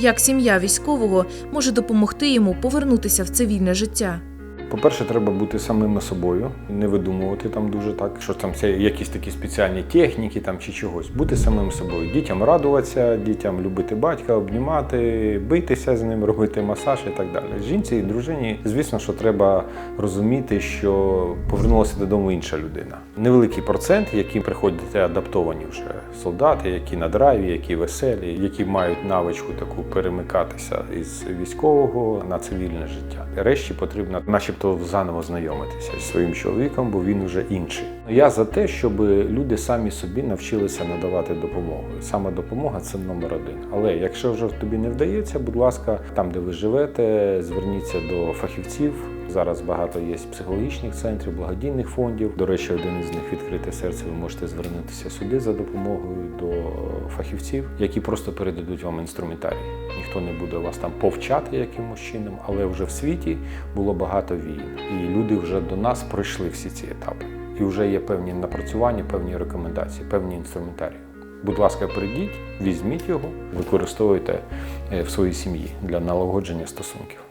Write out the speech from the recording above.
Як сім'я військового може допомогти йому повернутися в цивільне життя? По-перше, треба бути самими собою, не видумувати там дуже так, що там це якісь такі спеціальні техніки там чи чогось. Бути самим собою. Дітям радуватися, дітям любити батька, обнімати, битися з ним, робити масаж і так далі. Жінці і дружині, звісно, що треба розуміти, що повернулася додому інша людина. Невеликий процент, які приходять адаптовані вже солдати, які на драйві, які веселі, які мають навичку таку перемикатися із військового на цивільне життя. Решті потрібно, начебто, заново знайомитися зі своїм чоловіком, бо він уже інший. Я за те, щоб люди самі собі навчилися надавати допомогу. Саме допомога це номер один. Але якщо вже тобі не вдається, будь ласка, там, де ви живете, зверніться до фахівців. Зараз багато є психологічних центрів, благодійних фондів. До речі, один із них відкрите серце. Ви можете звернутися сюди за допомогою до фахівців, які просто передадуть вам інструментарій. Ніхто не буде вас там повчати якимось чином, але вже в світі було багато війн, і люди вже до нас пройшли всі ці етапи. І вже є певні напрацювання, певні рекомендації, певні інструментарії. Будь ласка, прийдіть, візьміть його, використовуйте е, в своїй сім'ї для налагодження стосунків.